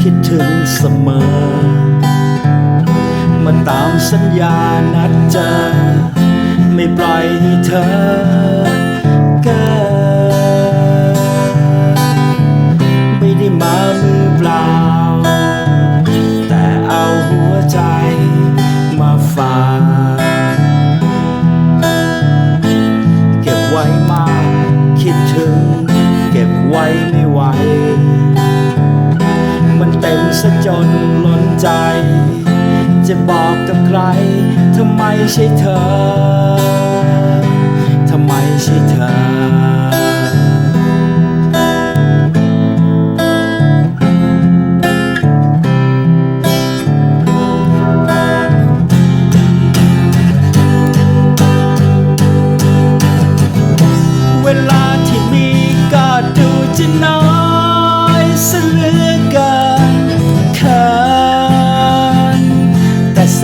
คิดถึงเสมอ มาตามสัญญานัดเจอ ไม่ปล่อยให้เธอเกินไม่ได้มามือเปล่า แต่เอาหัวใจมาฝากเก็บไว้มาก คิดถึง เก็บไว้ไม่ไหว มันเต็มซะจนล้นใจ จะบอกกับใครทำไมใช่เธอ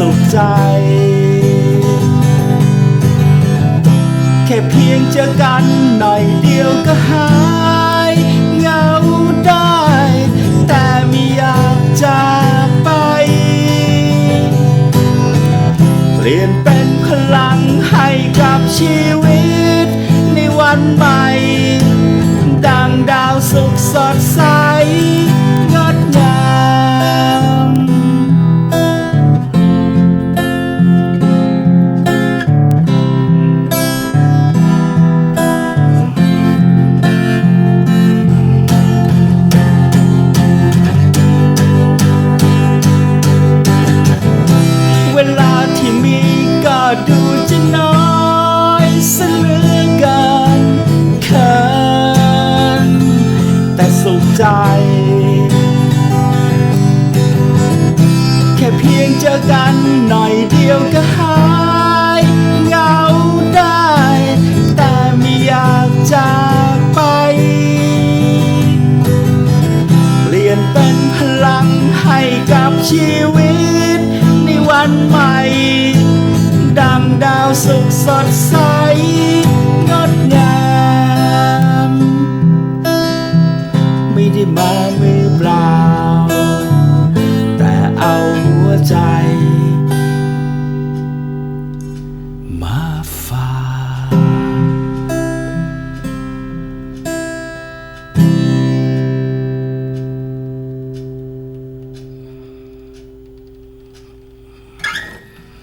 สุขใจ แค่เพียงเจอกันหน่อยเดียวก็หายเหงาได้ แต่ไม่อยากจากไป เปลี่ยนเป็นพลังให้กับชีวิต ในวันใหม่ ดังดาวสุขสดใส ใจ แค่เพียงเจอกันหน่อยเดียวก็หายเหงาได้ แต่ไม่อยากจากไป เปลี่ยนเป็นพลังให้กับชีวิต ในวันใหม่ ดังดาวสุขสดใส fire.